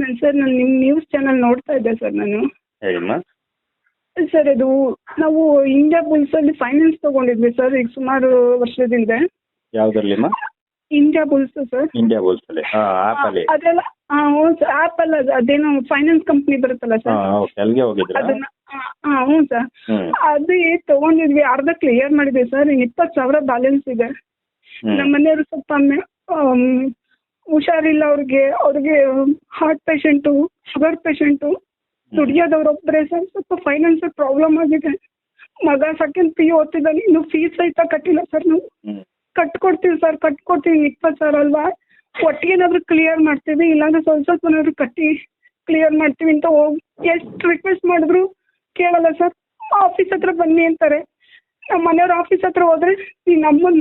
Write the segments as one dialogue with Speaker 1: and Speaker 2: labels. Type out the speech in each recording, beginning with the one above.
Speaker 1: ನಾನು ಸರ್ ನಾನು ನಿಮ್ಮ ನ್ಯೂಸ್ ಚಾನಲ್ ನೋಡ್ತಾ ಇದ್ದೆ ಸರ್ ನಾನು.
Speaker 2: ಹೇಳಿಮ್ಮ
Speaker 1: ಸರ್ ಅದು ನಾವು ಇಂಡಿಯಾ ಬುಲ್ಸಲ್ಲಿ ಫೈನಾನ್ಸ್ ತಗೊಂಡಿದ್ವಿ ಸರ್ ಈಗ ಸುಮಾರು ವರ್ಷದಿಂದ
Speaker 2: ಯಾವ್ದ್ರಲ್ಲಿಮ್ಮ
Speaker 1: ಇಂಡಿಯಾ ಬುಲ್ಸ್ ಸರ್.
Speaker 2: ಇಂಡಿಯಾ ಅಲ್ಲಿ.
Speaker 1: ಅದೆಲ್ಲ ಆಪ್ ಅದು ಅದೇನೋ ಫೈನಾನ್ಸ್ ಕಂಪ್ನಿ ಬರುತ್ತಲ್ಲ ಸರ್.
Speaker 2: ಓಕೆ ಅಲ್ಲಿಗೆ ಹೋಗಿದ್ರಾ
Speaker 1: ಅದನ್ನ ಹಾ ಹ್ಞೂ ಸರ್.
Speaker 2: ಅದೇ
Speaker 1: ಅದು ತಗೊಂಡಿದ್ವಿ ಅರ್ಧ ಕ್ಲಿಯರ್ ಮಾಡಿದ್ವಿ ಸರ್ ಇನ್ನು ಇಪ್ಪತ್ತು ಸಾವಿರ ಬ್ಯಾಲೆನ್ಸ್ ಇದೆ. ನಮ್ಮ ಮನೆಯವರು ಸ್ವಲ್ಪ ಹುಷಾರಿಲ್ಲ ಅವ್ರಿಗೆ. ಅವ್ರಿಗೆ ಹಾರ್ಟ್ ಪೇಷಂಟು ಶುಗರ್ ಪೇಷಂಟು ದುಡಿಯೋದವ್ರು ಒಬ್ಬರೇ ಸರ್ ಸ್ವಲ್ಪ ಫೈನಾನ್ಸಿಯಲ್ ಪ್ರಾಬ್ಲಮ್ ಆಗಿದೆ. ಮಗ ಸೆಕೆಂಡ್ ಪಿ ಯು ಓದ್ತಿದ್ದಾನೆ. ಇನ್ನು ಫೀಸ್ ಸಹಿತ ಕಟ್ಟಿಲ್ಲ ಸರ್ ನಾವು. ಕಟ್ಕೊಡ್ತೀವಿ ಸರ್ ಕಟ್ಕೊಡ್ತೀವಿ ಇಪ್ಪತ್ತು ಸಾವಿರ ಅಲ್ವಾ? ಒಟ್ಟಿಗೆ ಏನಾದರೂ ಕ್ಲಿಯರ್ ಮಾಡ್ತೀವಿ ಇಲ್ಲಾಂದ್ರೆ ಸ್ವಲ್ಪ ಸ್ವಲ್ಪನಾದ್ರು ಕಟ್ಟಿ ಕ್ಲಿಯರ್ ಮಾಡ್ತೀವಿ ಅಂತ ಹೋಗಿ ಎಷ್ಟು ರಿಕ್ವೆಸ್ಟ್ ಮಾಡಿದ್ರು ಕೇಳಲ್ಲ ಸರ್. ಆಫೀಸ್ ಹತ್ರ ಬನ್ನಿ ಅಂತಾರೆ. ನಮ್ಮ ಮನೆಯವ್ರ ಆಫೀಸ್ ಹತ್ರ ಹೋದ್ರೆ ನೀನ್ ಅಮ್ಮನ್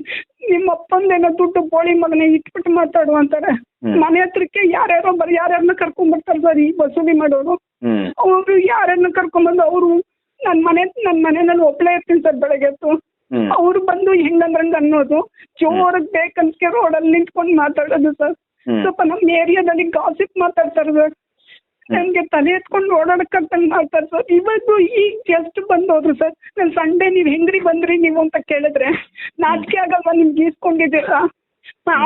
Speaker 1: ನಿಮ್ಮ ಅಪ್ಪಂದೇನೋ ದುಡ್ಡು ಬೋಳಿ ಮಗನ ಇಟ್ಬಿಟ್ಟು ಮಾತಾಡು ಅಂತಾರೆ. ಮನೆ ಹತ್ರಕ್ಕೆ ಯಾರ್ಯಾರೋ ಬರ್ ಯಾರ್ಯಾರನ್ನ ಕರ್ಕೊಂಡ್ಬರ್ತಾರೆ ಸರ್ ಈ ವಸೂಲಿ ಮಾಡೋರು.
Speaker 2: ಅವ್ರು
Speaker 1: ಅವರು ಯಾರನ್ನ ಕರ್ಕೊಂಡ್ಬಂದು ಅವರು ನನ್ ಮನೆ ನನ್ ಮನೆಯಲ್ಲಿ ಒಬ್ಳೆ ಇರ್ತೀನಿ ಸರ್ ಬೆಳಗ್ಗೆ ಹೊತ್ತು ಅವ್ರು ಬಂದು ಹೆಂಗಂದ್ರಂಗ ಅನ್ನೋದು ಜೋರಾಗಿ ಬೇಕನ್ಸ್ಕೆ ರೋಡಲ್ಲಿ ನಿಂತ್ಕೊಂಡು ಮಾತಾಡೋದು ಸರ್.
Speaker 2: ಹ್ಮ್.
Speaker 1: ಸ್ವಲ್ಪ ನಮ್ಮ ಏರಿಯಾದಲ್ಲಿ ಗಾಸಿಪ್ ಮಾತಾಡ್ತಾರೆ ಸರ್. ನನಗೆ ತಲೆ ಎತ್ಕೊಂಡು ಓಡಾಡಕ್ಕಂತಂಗ್ ಮಾಡ್ತಾರೆ ಸರ್ ಇವತ್ತು ಈಗ ಜಸ್ಟ್ ಬಂದು ಹೋದ್ರು ಸರ್ ನಾನು ಸಂಡೇ ನೀವು ಹೆಂಗ್ರಿ ಬಂದ್ರಿ ನೀವು ಅಂತ ಕೇಳಿದ್ರೆ ನಾಚಿಕೆ ಆಗಲ್ವಾ ನಿಮ್ಗೆ ಈಸ್ಕೊಂಡಿದ್ದೀರಾ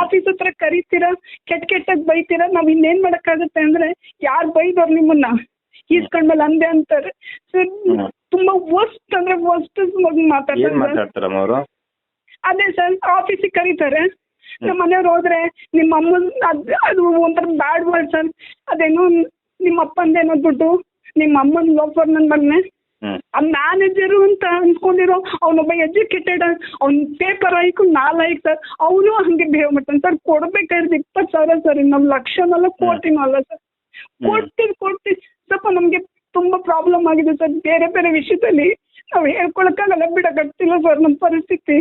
Speaker 1: ಆಫೀಸ್ ಹತ್ರ ಕರಿತೀರಾ? ಕೆಟ್ಟ ಕೆಟ್ಟದ್ ಬೈತೀರಾ? ನಾವ್ ಇನ್ನೇನ್ ಮಾಡಕ್ಕಾಗತ್ತೆ ಅಂದ್ರೆ ಯಾರ್ ಬೈದವ್ರು ನಿಮ್ಮನ್ನ? ಈಸ್ಕೊಂಡ್ಮೇಲೆ ಅಂದೆ ಅಂತಾರೆ. ಸರ್. ತುಂಬಾ ವರ್ಸ್ಟ್ ಅಂದ್ರೆ ವರ್ಸ್ಟ್ ಮಾತಾಡ್ತಾರೆ ಅದೇ ಸರ್ ಆಫೀಸಿಗೆ ಕರೀತಾರೆ. ನಮ್ಮ ಮನೆಯವ್ರು ಹೋದ್ರೆ ನಿಮ್ಮ ಅಮ್ಮನ್ ಅದು ಅದು ಒಂಥರ ಬ್ಯಾಡ್ ವರ್ಡ್ ಸರ್ ಅದೇನೋ ನಿಮ್ಮ ಅಪ್ಪಂದೇನೋ ದುಡ್ಡು ನಿಮ್ಮ ಅಮ್ಮನ ಲೋಫರ್ ನನ್ ಮಗನೆ? ಆ ಮ್ಯಾನೇಜರು ಅಂತ ಅನ್ಕೊಂಡಿರೋ ಅವನೊಬ್ಬ ಎಜುಕೇಟೆಡ್ ಅವ್ನ ಪೇಪರ್ ಆಯ್ಕು ನಾಲ್ ಸರ್ ಅವನು ಹಂಗೆ ಬಿಹೇವ್ ಮಾಡ್ತಾನೆ. ಸರ್ ಕೊಡ್ಬೇಕಾದ್ರೆ ಇಪ್ಪತ್ ಸಾವಿರ ಸರ್ ನಮ್ಮ ಲಕ್ಷನಲ್ಲ ಕೋಟಿನೂ ಅಲ್ಲ ಸರ್. ಕೊಡ್ತೀವಿ ಕೊಡ್ತೀವಿ ಸ್ವಲ್ಪ ನಮ್ಗೆ ತುಂಬಾ ಪ್ರಾಬ್ಲಮ್ ಆಗಿದೆ ಸರ್. ಬೇರೆ ಬೇರೆ ವಿಷಯದಲ್ಲಿ ನಾವು ಹೇಳ್ಕೊಳಕ್ಕಾಗಲ್ಲ ಬಿಡಕ್ಕಾಗ್ತಿಲ್ಲ ಸರ್ ನಮ್ ಪರಿಸ್ಥಿತಿ.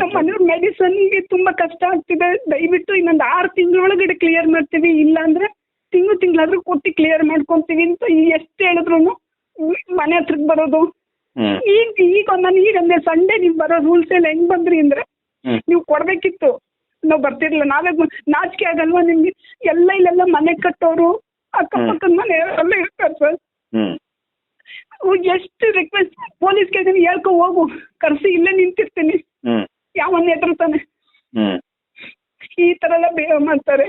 Speaker 1: ನಮ್ಮ ಮನೆಯವ್ರ ಮೆಡಿಸನ್ಗೆ ತುಂಬಾ ಕಷ್ಟ ಆಗ್ತಿದೆ. ದಯವಿಟ್ಟು ಇನ್ನೊಂದು ಆರು ತಿಂಗಳೊಳಗಡೆ ಕ್ಲಿಯರ್ ಮಾಡ್ತೀವಿ. ಇಲ್ಲ ಅಂದ್ರೆ ತಿಂಗಳು ತಿಂಗಳಾದ್ರೂ ಕೊಟ್ಟು ಕ್ಲಿಯರ್ ಮಾಡ್ಕೊಂತೀವಿ ಅಂತ ಎಷ್ಟು ಹೇಳಿದ್ರು ಮನೆ ಹತ್ರಕ್ಕೆ ಬರೋದು. ಈಗ ಈಗ ನಾನು ಈಗ ಅಂದ್ರೆ ಸಂಡೇ ನೀವು ಬರೋ ರೂಲ್ಸ್ ಎಲ್ಲ ಹೆಂಗ್ ಬಂದ್ರಿ ಅಂದ್ರೆ ನೀವು ಕೊಡ್ಬೇಕಿತ್ತು. ನಾವು ಬರ್ತಿರ್ಲಿಲ್ಲ. ನಾವೇ ನಾಚಿಕೆ ಆಗಲ್ವಾ ನಿಮ್ಗೆ? ಎಲ್ಲ ಇಲ್ಲೆಲ್ಲ ಮನೆ ಕಟ್ಟೋರು ಅಕ್ಕಪಕ್ಕದ ಮನೆ ಎಲ್ಲ ಇರ್ತಾರೆ ಸರ್. ಎಷ್ಟು ರಿಕ್ವೆಸ್ಟ್ ಪೊಲೀಸ್ ಕೇಳ್ತೀನಿ ಹೇಳ್ಕೊ ಹೋಗು. ಕರ್ಸಿ ಇಲ್ಲೇ ನಿಂತಿರ್ತೀನಿ.
Speaker 2: ಹ್ಞೂ
Speaker 1: ಯಾವನ್ನ ಹತ್ರ
Speaker 2: ಹ್ಞೂ
Speaker 1: ಈ ತರ ಎಲ್ಲ ಬಿಹೇವ್ ಮಾಡ್ತಾರೆ.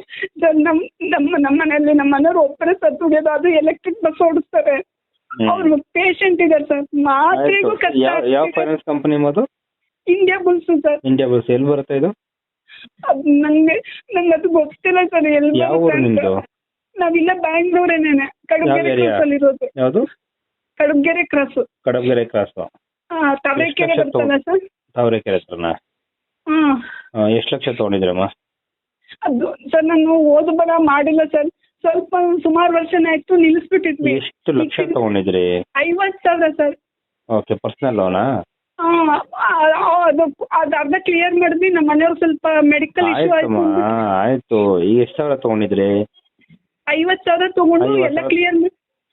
Speaker 1: ನಮ್ಮ ನಮ್ಮ ಮನೆಯಲ್ಲಿ ನಮ್ಮ ಮನೆಯವರು ಒಬ್ಬರೇ ಸತ್ತು ಹೋಗ್ಯೋದು ಅದು ಎಲೆಕ್ಟ್ರಿಕ್ ಬಸ್ ಓಡಿಸ್ತಾರೆ. ಅವ್ರು ಪೇಷಂಟ್ ಇದಾರೆ ಸರ್. ಮಾತ್ರೆಗೂ ಕಷ್ಟ
Speaker 2: ಯಾವ ಯಾವ ಫೈನಾನ್ಸ್ ಕಂಪನಿ ಅದು
Speaker 1: India Bulls sir.
Speaker 2: India Bulls ಎಲ್ಲಿ ಬರುತ್ತೆ ಇದು?
Speaker 1: ಅದ್ ನಂಗೆ ನಂಗೆ ಅದು ಗೊತ್ತಿಲ್ಲ ಸರ್. ಎಲ್ಲಿ
Speaker 2: ಬರುತ್ತೆ
Speaker 1: ನಾವಿಲ್ಲ ಬ್ಯಾಂಗ್ಳೂರೇನೇನೆ.
Speaker 2: area?
Speaker 1: ಕ್ರಾಸ್ ಅಲ್ಲಿ ಇರೋದು.
Speaker 2: ಯಾವುದು?
Speaker 1: ಕಡುಗೆರೆ ಕ್ರಾಸ್
Speaker 2: ಕಡಬಗೆರೆ ಕ್ರಾಸ್
Speaker 1: ತವರೆಕೆರೆ ಬರ್ತಲ್ಲ ಸರ್?
Speaker 2: ತಾವರೆಕೆರೆ ಹತ್ರನಾ
Speaker 1: ಹಾ.
Speaker 2: ಎಷ್ಟು ಲಕ್ಷ ತೊಗೊಂಡಿದ್ರಮ್ಮ?
Speaker 1: ಅದು ಸರ್ ನಾನು ಓದು ಬರ ಮಾಡಿಲ್ಲ ಸರ್. ಸ್ವಲ್ಪ ಸುಮಾರು ವರ್ಷನೇ ಆಯ್ತು ನಿಲ್ಲಿಸ್ಬಿಟ್ಟಿದ್ವಿ.
Speaker 2: ಎಷ್ಟು ಲಕ್ಷ ತಗೊಂಡಿದ್ರಿ
Speaker 1: ಐವತ್ ಸಾವಿರ ಸರ್.
Speaker 2: Okay personal ಲೋನಾ?
Speaker 1: ಆ, ಆ, ಅದು ಅದು ಅರ್ಧ ಕ್ಲಿಯರ್ ಮಾಡಿದ್ವಿ. ನಮ್ಮ ಮನೆಯವ್ರು ಸ್ವಲ್ಪ ಮೆಡಿಕಲ್ ಇಶ್ಯೂ
Speaker 2: ಆಯ್ತಮ್ಮ
Speaker 1: ಆಯ್ತು.
Speaker 2: ಆಯ್ತು. ಈಗ ಎಷ್ಟು ಸಾವಿರ ತಗೊಂಡಿದ್ರಿ
Speaker 1: ಐವತ್ ಸಾವಿರ ತಗೊಂಡು
Speaker 2: ಐವತ್ತು
Speaker 1: ಎಲ್ಲ
Speaker 2: ಸಾವಿರ?
Speaker 1: ಕ್ಲಿಯರ್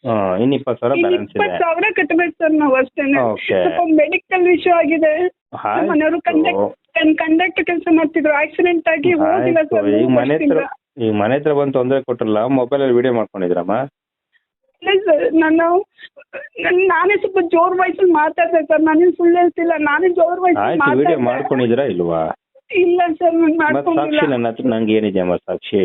Speaker 2: ಹಾಂ ಇನ್ನು ಇಪ್ಪತ್ತು ಸಾವಿರ ಬ್ಯಾಲೆನ್ಸ್ ಇದೆ.
Speaker 1: ಸಾವಿರ ಕಟ್ಟಬೇಕು ಸರ್ ನಾವು ಅಷ್ಟೇನೆ
Speaker 2: Okay.
Speaker 1: ಸ್ವಲ್ಪ ಮೆಡಿಕಲ್ ಇಶ್ಯೂ ಆಗಿದೆ. ನಮ್ಮ ಮನೆಯವರು
Speaker 2: ಆಯ್ತು
Speaker 1: ಕಂಡಕ್ಟ್ ಕಂಡಕ್ಟರ್ ಕೆಲಸ ಮಾಡ್ತಿದ್ರು. ಆಕ್ಸಿಡೆಂಟ್ ಆಗಿ ಹೋಗಿಲ್ಲ
Speaker 2: ಆಯ್ತು.
Speaker 1: ಸರ್
Speaker 2: ಈಗ ಮನೆ ಹತ್ರ ಈಗ ಮನೆ ಹತ್ರ ಬಂದು ತೊಂದರೆ ಕೊಟ್ರಲ್ಲ ಮೊಬೈಲಲ್ಲಿ ವಿಡಿಯೋ ಮಾಡ್ಕೊಂಡಿದ್ರಮ್ಮ
Speaker 1: ಸರ್ ನಾನು ನನ್- ನಾನೇ ಸ್ವಲ್ಪ ಜೋರ್ ವಾಯ್ಸಲ್ಲಿ ಮಾತಾಡ್ದೆ ಸರ್. ನಾನೇನು ಸುಳ್ಳು ಹೇಳ್ತಿಲ್ಲ ನಾನೇ ಜೋರ್ ವಾಯ್ಸಲ್ಲಿ
Speaker 2: ಆಯ್ತು ವಿಡಿಯೋ
Speaker 1: ಮಾತಾಡ್ದೆ.
Speaker 2: ಮಾಡ್ಕೊಂಡಿದ್ದೀರಾ ಇಲ್ವಾ?
Speaker 1: ಇಲ್ಲ ಸರ್ ನಾನು
Speaker 2: ಮತ್ತೆ ಸಾಕ್ಷಿ
Speaker 1: ಮಾಡ್ಕೊಂಡಿಲ್ಲ.
Speaker 2: ನನ್ನ ಹತ್ರ ನಂಗೆ ಏನಿದೆ ಅಮ್ಮ ಸಾಕ್ಷಿ?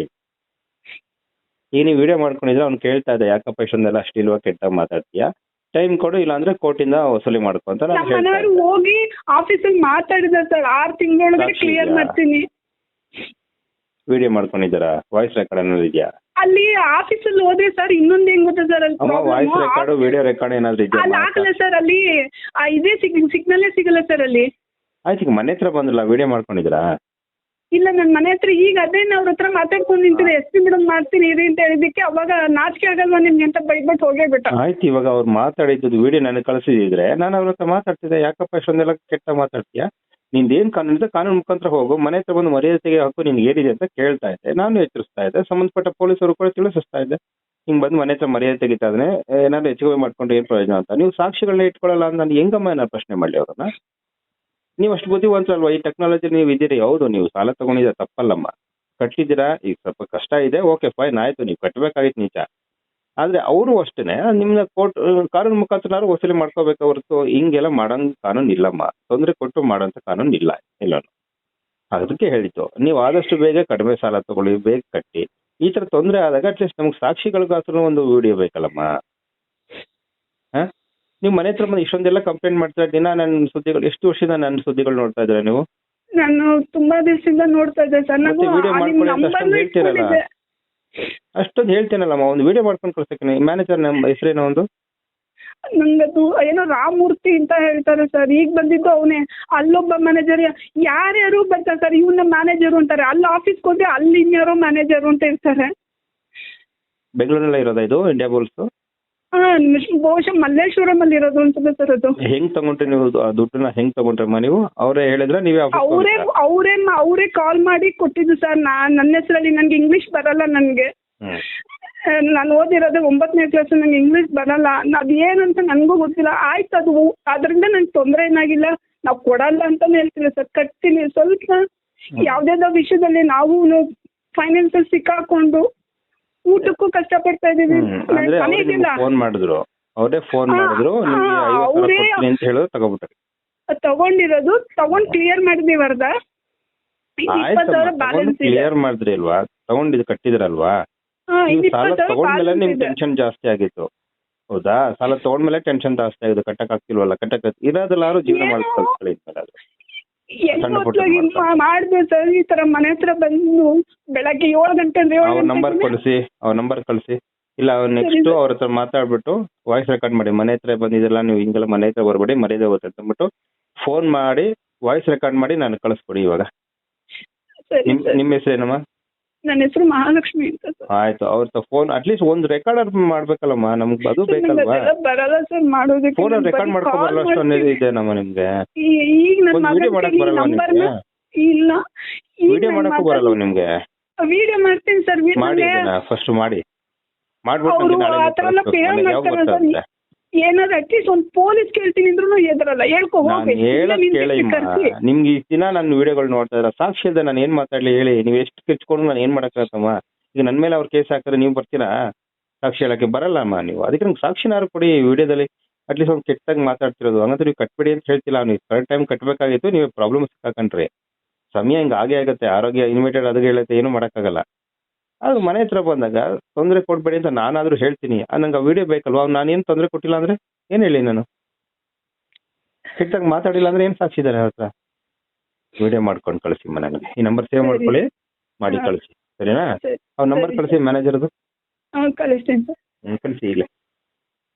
Speaker 2: ಈಗ ನೀವು ವಿಡಿಯೋ ಮಾಡ್ಕೊಂಡಿದ್ರೆ ಅವ್ನು ಕೇಳ್ತಾ ಇದ್ದ ಯಾಕಪ್ಪ ಇಷ್ಟೊಂದೆಲ್ಲ ಅಷ್ಟಿಲ್ವಾ ಕೆಟ್ಟ ಮಾತಾಡ್ತೀಯಾ? ಟೈಮ್ ಕೊಡು ಇಲ್ಲಾಂದ್ರೆ ಕೋರ್ಟಿಂದ ವಸೂಲಿ ಮಾಡ್ಕೊ ಅಂತ ನಾನು
Speaker 1: ನಮ್ಮ
Speaker 2: ಹೇಳ್ತಾ
Speaker 1: ಮನೆಯವರು
Speaker 2: ಇದ್ದೆ.
Speaker 1: ಹೋಗಿ ಆಫೀಸಲ್ಲಿ ಮಾತಾಡಿದ ಸರ್. ಆರು ತಿಂಗಳೊಳಗಡೆ
Speaker 2: ಸಾಕ್ಷಿ
Speaker 1: ಕ್ಲಿಯರ್
Speaker 2: ಇದೆಯಾ?
Speaker 1: ಮಾಡ್ತೀನಿ.
Speaker 2: ವಿಡಿಯೋ ಮಾಡ್ಕೊಂಡಿದ್ದೀರಾ? ವಾಯ್ಸ್ ರೆಕಾರ್ಡ್ ಏನಾದ್ರು ಇದೆಯಾ?
Speaker 1: ಅಲ್ಲಿ ಆಫೀಸಲ್ಲಿ ಹೋದ್ರೆ ಸರ್ ಇನ್ನೊಂದ್ ಹೆಂಗ್ ಗೊತ್ತಾ ಸರ್ ಅಲ್ಲಿ
Speaker 2: ಅಮ್ಮ ವಾಯ್ಸ್ ರೆಕಾರ್ಡ್ ವಿಡಿಯೋ ರೆಕಾರ್ಡ್ ಏನಾದ್ರು ಇದೆಯಾ?
Speaker 1: ಅಲ್ಲಿ ಹಾಕಲ್ಲ ಸರ್ ಅಲ್ಲಿ ಆ, ಇದೇ ಸಿಗ್ ಸಿಗ್ನಲ್ಲೇ ಸಿಗಲ್ಲ ಸರ್ ಅಲ್ಲಿ.
Speaker 2: ಆಯ್ತು ಈಗ ಮನೆ ಹತ್ರ ಬಂದ್ರಲ್ಲ ವಿಡಿಯೋ ಮಾಡ್ಕೊಂಡಿದ್ದೀರಾ?
Speaker 1: ಇಲ್ಲ ನನ್ನ ಮನೆ ಹತ್ರ ಈಗ ಅದೇ ಅವ್ರ ಹತ್ರ ಮಾತಾಡ್ಕೊಂಡು ನಿಂತಿದ್ದೆ ಎಸ್ ಪಿ ಮೇಡಮ್ ಮಾಡ್ತೀನಿ ಇರಿ ಅಂತ ಹೇಳಿದ್ದಕ್ಕೆ ಅವಾಗ ನಾಚಿಕೆ ಆಗಲ್ವಾ ನಿಮ್ಗೆ ಅಂತ ಬೈಬಿಟ್ಟು ಹೋಗೇ ಬಿಟ್ಟ
Speaker 2: ಆಯ್ತು, ಇವಾಗ ಅವ್ರು ಮಾತಾಡಿದ್ದು ವಿಡಿಯೋ ನನಗೆ ಕಳಿಸಿದ್ರೆ ನಾನು ಅವ್ರ ಹತ್ರ ಮಾತಾಡ್ತಿದ್ದೆ. ಯಾಕಪ್ಪ ಇಷ್ಟೊಂದೆಲ್ಲ ಕೆಟ್ಟ ಮಾತಾಡ್ತೀಯಾ? ನಿಂದೇನು ಕಾನೂನು ಇದೆ, ಕಾನೂನು ಮುಖಾಂತರ ಹೋಗು. ಮನೆ ಹತ್ರ ಬಂದು ಮರ್ಯಾದೆಗೆ ಹಾಕು, ನಿನ್ಗೆ ಏನಿದೆ ಅಂತ ಕೇಳ್ತಾ ಇದ್ದೆ. ನಾನು ಎಚ್ಚರಿಸ್ತಾ ಇದ್ದೆ. ಸಂಬಂಧಪಟ್ಟ ಪೊಲೀಸರು ಕೂಡ ತಿಳಿಸ್ತಾ ಇದ್ದೆ. ಹಿಂಗ್ ಬಂದು ಮನೆ ಹತ್ರ ಮರ್ಯಾದೆ ತೆಗಿತಾದ್ರೆ ಏನಾದ್ರು ಹೆಚ್ಚುವರಿ ಮಾಡ್ಕೊಂಡು ಏನು ಪ್ರಯೋಜನ ಅಂತ. ನೀವು ಸಾಕ್ಷಿಗಳನ್ನ ಇಟ್ಕೊಳ್ಳಲ್ಲ ಅಂತ ನಾನು ಹೆಂಗಮ್ಮ ಪ್ರಶ್ನೆ ಮಾಡಲಿ ಅವ್ರನ್ನ? ನೀವು ಅಷ್ಟು ಬುದ್ಧಿವಂತರಲ್ವಾ? ಈ ಟೆಕ್ನಾಲಜಿ ನೀವು ಇದ್ದೀರಿ. ಹೌದು, ನೀವು ಸಾಲ ತಗೊಂಡಿದ್ರೆ ತಪ್ಪಲ್ಲಮ್ಮ. ಕಟ್ಟಿದ್ದೀರಾ? ಈಗ ಸ್ವಲ್ಪ ಕಷ್ಟ ಇದೆ. ಓಕೆ ಫೈನ್ ಆಯ್ತು. ನೀವು ಕಟ್ಟಬೇಕಾಗಿತ್ತು ನಿಜ. ಆದ್ರೆ ಅವರು ಅಷ್ಟೇನೆ. ನಿಮ್ಮನ್ನ ಕೋರ್ಟ್, ಕಾನೂನು ಮುಖಾಂತರ ವಸೂಲಿ ಮಾಡ್ಕೋಬೇಕು ಹೊರತು ಹಿಂಗೆಲ್ಲ ಮಾಡೋಂಥ ಕಾನೂನು ಇಲ್ಲಮ್ಮ. ತೊಂದರೆ ಕೊಟ್ಟು ಮಾಡೋಂಥ ಕಾನೂನು ಇಲ್ಲ ಇಲ್ಲ ಅದಕ್ಕೆ ಹೇಳಿತು ನೀವು ಆದಷ್ಟು ಬೇಗ ಕಡಿಮೆ ಸಾಲ ತಗೊಳ್ಳಿ, ಬೇಗ ಕಟ್ಟಿ. ಈ ಥರ ತೊಂದರೆ ಆದಾಗ ಅಟ್ಲೀಸ್ಟ್ ನಮ್ಗೆ ಸಾಕ್ಷಿಗಳಿಗಾದ್ರೂ ಒಂದು ವಿಡಿಯೋ ಬೇಕಲ್ಲಮ್ಮ. ನೀವು ಮನೆ ಹತ್ರ ಬಂದು ಇಷ್ಟೊಂದೆಲ್ಲ ಕಂಪ್ಲೇಂಟ್ ಮಾಡ್ತಾ ದಿನ ನನ್ನ ಸುದ್ದಿಗಳು ಎಷ್ಟು ವರ್ಷದಿಂದ ನನ್ನ ಸುದ್ದಿಗಳು ನೋಡ್ತಾ ಇದ್ದೀರಾ ನೀವು?
Speaker 1: ನಾನು ತುಂಬಾ ದಿವಸದಿಂದ ನೋಡ್ತಾ ಇದ್ದೆ ಸರ್.
Speaker 2: ಮತ್ತೆ
Speaker 1: ನಿಮ್
Speaker 2: ಮಾಡ್ಕೊಳ್ಳಿ ಅಂತ ಅಷ್ಟೊಂದು ಹೇಳ್ತೀರಲ್ಲ. ಅಷ್ಟೊಂದು ಹೇಳ್ತೇನಲ್ಲಮ್ಮ ಒಂದು ವಿಡಿಯೋ ಮಾಡ್ಕೊಂಡು ಕಳ್ಸಕ್ಕೆ ಮ್ಯಾನೇಜರ್ ನಮ್ಮ ಹೆಸರೇನೋ ಒಂದು?
Speaker 1: ನಂಗದು ಏನೋ ರಾಮೂರ್ತಿ ಅಂತ ಹೇಳ್ತಾರೆ ಸರ್. ಈಗ ಬಂದಿದ್ದು ಅವನೇ. ಅಲ್ಲೊಬ್ಬ ಮ್ಯಾನೇಜರ್ ಯಾರ್ಯಾರು ಬರ್ತಾರೆ ಸರ್? ಇವನ್ನ ಮ್ಯಾನೇಜರು ಅಂತಾರೆ. ಅಲ್ಲಿ ಆಫೀಸ್ ಹೋದ್ರೆ ಅಲ್ಲಿ ಇನ್ಯಾರೋ ಮ್ಯಾನೇಜರು ಅಂತ ಇರ್ತಾರೆ.
Speaker 2: ಬೆಂಗಳೂರಲ್ಲೇ ಇರೋದಾ ಇದು ಇಂಡಿಯಾ ಬುಲ್ಸ್
Speaker 1: ಬಹುಶಃ ಮಲ್ಲೇಶ್ವರಮಲ್ಲಿ ಇರೋದು ಅನ್ಸುತ್ತೆ ಸರ್ ಅದು
Speaker 2: ಹೆಂಗ್ ತಗೊಂಡ್ರಿ ನೀವು? ಆ ದುಡ್ಡನ್ನ ಹೆಂಗ್ ತಗೊಂಡ್ರಮ್ಮ ನೀವು? ಅವರೇ ಹೇಳಿದ್ರೆ ನೀವೇ
Speaker 1: ಅವರೇ ಅವರೇ ಅವರೇ ಕಾಲ್ ಮಾಡಿ ಕೊಟ್ಟಿದ್ದು ಸರ್ ನಾನ್ ನನ್ನ ಹೆಸರಲ್ಲಿ ನನ್ಗೆ ಇಂಗ್ಲಿಷ್ ಬರಲ್ಲ ನನ್ಗೆ.
Speaker 2: ಹ್ಮ್.
Speaker 1: ನಾನು ಓದಿರೋದು ಒಂಬತ್ತನೇ ಕ್ಲಾಸ್ ನಂಗೆ ಇಂಗ್ಲಿಷ್ ಬರಲ್ಲ. ಅದು ಏನಂತ ನನ್ಗೂ ಗೊತ್ತಿಲ್ಲ. ಆಯ್ತು ಅದು ಅದರಿಂದ ನಂಗೆ ತೊಂದರೆ ಏನಾಗಿಲ್ಲ. ನಾವು ಕೊಡಲ್ಲ ಅಂತಾನೆ ಹೇಳ್ತೀನಿ ಸರ್ ಕಟ್ತೀನಿ. ಸ್ವಲ್ಪ ಯಾವ್ದಾವ್ದೋ ವಿಷಯದಲ್ಲಿ ನಾವು ಫೈನಾನ್ಸಲ್ಲಿ ಸಿಕ್ಕಾಕೊಂಡು ಊಟಕ್ಕೂ ಕಷ್ಟಪಡ್ತಾ ಇದೀವಿ.
Speaker 2: ಹ್ಮ್ ಅಂದ್ರೆ
Speaker 1: ಮನೆಗಿಲ್ಲ
Speaker 2: ಫೋನ್ ಮಾಡಿದ್ರು. ಅವರೇ ಫೋನ್ ಮಾಡಿದ್ರು ನಿಮಗೆ ಅಂತ ಹೇಳೋದು ತಗೊಬಿಟ್ರಿ.
Speaker 1: ತಗೊಂಡಿರೋದು ತಗೊಂಡ್ ಕ್ಲಿಯರ್ ಮಾಡಿದ್ವಿ ಅರ್ಧ
Speaker 2: ಕ್ಲಿಯರ್ ಮಾಡಿದ್ರಿ ಅಲ್ವಾ? ತಗೊಂಡಿದ್ ಕಟ್ಟಿದ್ರಲ್ವಾ? ಸಾಲ ತಗೊಂಡ್ಮೇಲೆ ನಿಮ್ ಟೆನ್ಷನ್ ಜಾಸ್ತಿ ಆಗಿತ್ತು. ಹೌದಾ? ಸಾಲ ತಗೊಂಡ್ಮೇಲೆ ಟೆನ್ಷನ್ ಜಾಸ್ತಿ ಆಗಿದೆ. ಕಟ್ಟಕ್ ಆಗ್ತಿಲ್ವಲ್ಲ? ಕಟ್ಟಕ್ ಇರೋದಲ್ಲಾರು ಜೀವನ
Speaker 1: ಏನೋ- ಮಾಡಿದೆ ಸರ್ ಈ ತರ ಮನೆ ಹತ್ರ ಬಂದು ಬೆಳಗ್ಗೆ ಏಳು ಗಂಟೆ ಅಂದ್ರೆ ಏಳು
Speaker 2: ಅವ್ರ ನಂಬರ್
Speaker 1: ಕಳ್ಸಿ
Speaker 2: ಕಳಿಸಿ ಅವ್ರ ನಂಬರ್ ಕಳಿಸಿ ಇಲ್ಲ ನೆಕ್ಸ್ಟ್
Speaker 1: ಸರಿ.
Speaker 2: ಅವ್ರ ಹತ್ರ ಮಾತಾಡ್ಬಿಟ್ಟು ವಾಯ್ಸ್ ರೆಕಾರ್ಡ್ ಮಾಡಿ ಮನೆ ಹತ್ರ ಬಂದಿದ್ದೆಲ್ಲ ನೀವು ಹಿಂಗೆಲ್ಲ ಮನೆ ಹತ್ರ ಬರ್ಬೇಡಿ ಮರ್ಯಾದೆ ಹೋಗುತ್ತೆ ಅಂತ ಅಂದ್ಬಿಟ್ಟು ಫೋನ್ ಮಾಡಿ ವಾಯ್ಸ್ ರೆಕಾರ್ಡ್ ಮಾಡಿ ನಾನು ಕಳಿಸ್ಕೊಡಿ ಇವಾಗ
Speaker 1: ಸರಿ
Speaker 2: ನಿಮ್
Speaker 1: ಸರ್.
Speaker 2: ನಿಮ್ಮ ಹೆಸರೇನಮ್ಮ
Speaker 1: ನನ್ನ ಹೆಸರು ಮಹಾಲಕ್ಷ್ಮಿ ಅಂತ ಸರ್.
Speaker 2: ಆಯ್ತು ಅವ್ರ ಫೋನ್ ಅಟ್ಲೀಸ್ಟ್ ಒಂದು ರೆಕಾರ್ಡ್ ಮಾಡ್ಬೇಕಲ್ಲಮ್ಮ ನಮ್ಗ್ ಅದು
Speaker 1: ಸರ್,
Speaker 2: ಬೇಕಲ್ವಾ?
Speaker 1: ಅದೆಲ್ಲ ಬರಲ್ಲ ಸರ್ ಮಾಡೋದಕ್ಕೆ
Speaker 2: ಫೋನ್
Speaker 1: ನಾನು
Speaker 2: ರೆಕಾರ್ಡ್
Speaker 1: ಬರೀ
Speaker 2: ಮಾಡ್ಕೊ
Speaker 1: call
Speaker 2: ಬರಲ್ಲ ಅಷ್ಟು
Speaker 1: ಮಾಡ್ತೀನಿ.
Speaker 2: ಅನ್ನೋದು ಇದೆ ನಮ್ಮ ನಿಮ್ಗೆ.
Speaker 1: ಈ- ಈಗ ನನ್ನ
Speaker 2: ಒಂದು ವಿಡಿಯೋ ಮಾಡಕ್
Speaker 1: ಈ
Speaker 2: ಬರಲ್ಲ
Speaker 1: ನಂಬರ್ನ
Speaker 2: ನಿಮ್ಗೆ?
Speaker 1: ಇಲ್ಲ
Speaker 2: ವಿಡಿಯೋ ಮಾಡಕ್ಕೂ ಬರಲ್ಲ ನಿಮ್ಗೆ?
Speaker 1: ವಿಡಿಯೋ ಮಾಡ್ತೀನಿ ಸರ್
Speaker 2: ಮಾಡಿ ಫಸ್ಟ್ ಮಾಡಿ. ಮಾಡ್ಬಿಟ್ಟು
Speaker 1: ಅವ್ರು
Speaker 2: ನನಗೆ ನಾಳೆ
Speaker 1: ಆ ಎಲ್ಲ.
Speaker 2: ಯಾವಾಗ
Speaker 1: ಮಾಡ್ತಾರೆ
Speaker 2: ಗೊತ್ತಾಗುತ್ತೆ?
Speaker 1: ಏನಾದ್ರು ಅಟ್ಲೀಸ್ಟ್ ಒಂದು ಪೊಲೀಸ್ ಕೇಳ್ತೀನಿ ಅಂದ್ರೂ ಎದ್ರಲ್ಲ. ಹೇಳ್ಕೊ
Speaker 2: ನಾನು
Speaker 1: ಹೋಗಿ
Speaker 2: ಹೇಳೋದ್ ನಿಮ್ಗೆ ಈ ದಿನ ನನ್ನ ವಿಡಿಯೋಗಳು ನೋಡ್ತಾ ಇದ್ರ ಸಾಕ್ಷಿ ಇಲ್ದೆ ನಾನು ಏನ್ ಮಾತಾಡ್ಲಿ ಹೇಳಿ. ನೀವು ಎಷ್ಟು ಕಿಚ್ಕೊಂಡು ನಾನು ಏನ್ ಮಾಡಕ್ಕಾಗತ್ತಮ್ಮ ಈಗ ನನ್ನ ಮೇಲೆ ಅವ್ರ ಕೇಸ್ ಹಾಕಿದ್ರೆ ನೀವು ಬರ್ತೀರಾ? ಸಾಕ್ಷಿ ಹೇಳಕ್ಕೆ ಬರಲ್ಲಮ್ಮ ನೀವು. ಅದಕ್ಕೆ ನಂಗೆ ಸಾಕ್ಷಿನಾರು ಕೊಡಿ ವಿಡಿಯೋದಲ್ಲಿ. ಅಟ್ಲೀಸ್ಟ್ ಒಂದು ಕೆಟ್ಟಾಗಿ ಮಾತಾಡ್ತಿರೋದು. ಹಂಗಂದ್ರೆ ನೀವು ಕಟ್ಬೇಡಿ ಅಂತ ಹೇಳ್ತಿಲ್ಲ. ನೀವು ಕರೆಕ್ಟ್ ಟೈಮ್ ಕಟ್ಬೇಕಾಗಿತ್ತು ನೀವು ಪ್ರಾಬ್ಲಮ್ ಸಿಕ್ಕಾಕೊಂಡ್ರಿ. ಸಮಯ ಹಿಂಗೆ ಆಗೇ ಆಗುತ್ತೆ. ಆರೋಗ್ಯ ಇನ್ವಿಟೆಡ್ ಅದಕ್ಕೆ ಹೇಳುತ್ತೆ ಏನು ಮಾಡೋಕ್ಕಾಗಲ್ಲ. ಅದು ಮನೆ ಹತ್ರ ಬಂದಾಗ ತೊಂದರೆ ಕೊಡ್ಬೇಡಿ ಅಂತ ನಾನಾದ್ರೂ ಹೇಳ್ತೀನಿ. ನಂಗೆ ಆ ವಿಡಿಯೋ ಬೇಕಲ್ವಾ? ನಾನೇನು ತೊಂದರೆ ಕೊಟ್ಟಿಲ್ಲ ಅಂದ್ರೆ ಏನು ಹೇಳಿ ನಾನು? ಕೆಟ್ಟಾಗಿ ಮಾತಾಡಿಲ್ಲ ಅಂದ್ರೆ ಏನು ಸಾಕ್ಷಿ ಇದ್ದಾರೆ ಅವ್ರ ಹತ್ರ? ವಿಡಿಯೋ ಮಾಡ್ಕೊಂಡು ಕಳಿಸಿ ಮನೆಗೆ. ಈ ನಂಬರ್ ಸೇವ್ ಮಾಡ್ಕೊಳ್ಳಿ ಮಾಡಿ. ಕಳಿಸಿ. ಸರಿನಾ?
Speaker 1: ಸರಿ.
Speaker 2: ಅವ್ರ ನಂಬರ್ ಕಳಿಸಿ ಮ್ಯಾನೇಜರ್ದು
Speaker 1: ಕಳಿಸ್ತೀನಿ
Speaker 2: ಕಳಿಸಿ ಇಲ್ಲ.